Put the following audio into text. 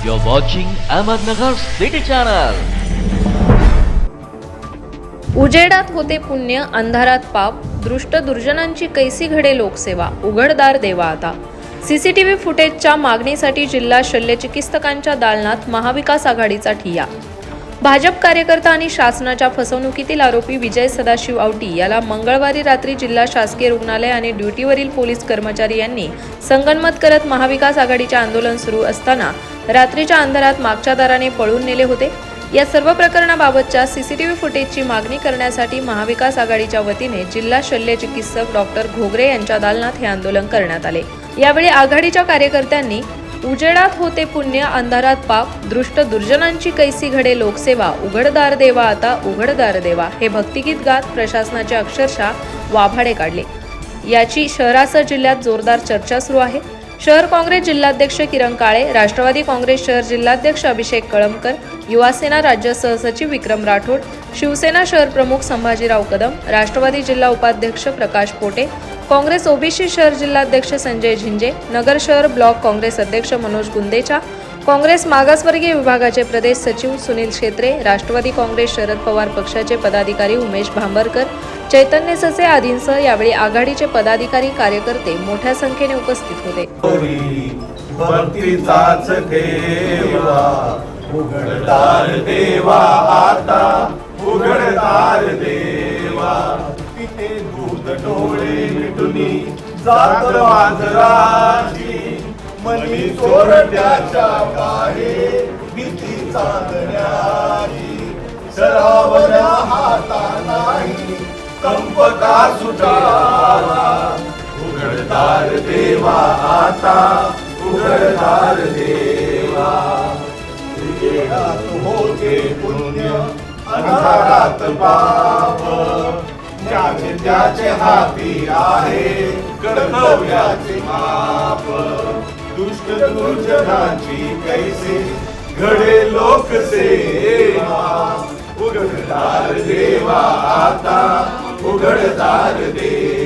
You're watching Ahmednagar City Channel. उजेडात होते पुण्य अंधारात पाप दृष्ट दुर्जनांची कैसी घडे लोकसेवा उघडदार देवा आता सीसीटीव्ही फुटेजच्या मागणीसाठी जिल्हा शल्यचिकित्सकांच्या दालनात महाविकास आघाडीचा ठिया भाजप कार्यकर्ता आणि शासनाच्या फसवणुकीतील आरोपी विजय सदाशिव आवटी याला मंगळवारी रात्री जिल्हा शासकीय रुग्णालय आणि ड्युटीवरील पोलीस कर्मचारी यांनी संगनमत करत महाविकास आघाडीचे आंदोलन सुरू असताना रात्रीच्या अंधारात मागच्या दाराने पळून नेले होते. या सर्व प्रकरणाबाबतच्या सीसीटीव्ही फुटेजची मागणी करण्यासाठी महाविकास आघाडीच्या वतीने जिल्हा शल्य चिकित्सक डॉक्टर घोगरे यांच्या दालनात हे आंदोलन करण्यात आले. यावेळी आघाडीच्या कार्यकर्त्यांनी उजेडात होते पुण्य अंधारात पाप दृष्ट दुर्जनांची कैसी घडे लोकसेवा उघडदार देवा आता उघडदार देवा. हे भक्तिगीत गात प्रशासनाचे अक्षरशः वाभाडे काढले. याची शहरासह जिल्ह्यात जोरदार चर्चा सुरू आहे. शहर काँग्रेस जिल्हाध्यक्ष किरण काळे राष्ट्रवादी काँग्रेस शहर जिल्हाध्यक्ष अभिषेक कळमकर युवासेना राज्य सहसचिव विक्रम राठोड शिवसेना शहर प्रमुख संभाजीराव कदम राष्ट्रवादी जिल्हा उपाध्यक्ष प्रकाश पोटे काँग्रेस ओबीसी शहर जिल्हाध्यक्ष संजय झिंजे नगर शहर ब्लॉक काँग्रेस अध्यक्ष मनोज गुंदेचा काँग्रेस मागासवर्गीय विभागाचे प्रदेश सचिव सुनील शेत्रे राष्ट्रवादी काँग्रेस शरद पवार पक्षाचे पदाधिकारी उमेश भांबरकर चैतन्य ससे आदींसह यावेळी आघाडीचे पदाधिकारी कार्यकर्ते मोठ्या संख्येने उपस्थित होते. मनी चोरट्याच्या पाहे भीती चांदण्याची सरावल्या हाता नाही कंप का सुटावा उघडदार देवा आता उघडदार देवा. उजेडात होते पुण्य अंधारात पाप. ज्याचे त्याचे हाती आहे कर्तव्याचे माप. दुष्ट दुर्जनाची कैसे? घडे लोक से उघडदार देवा आता उघडदार देवा.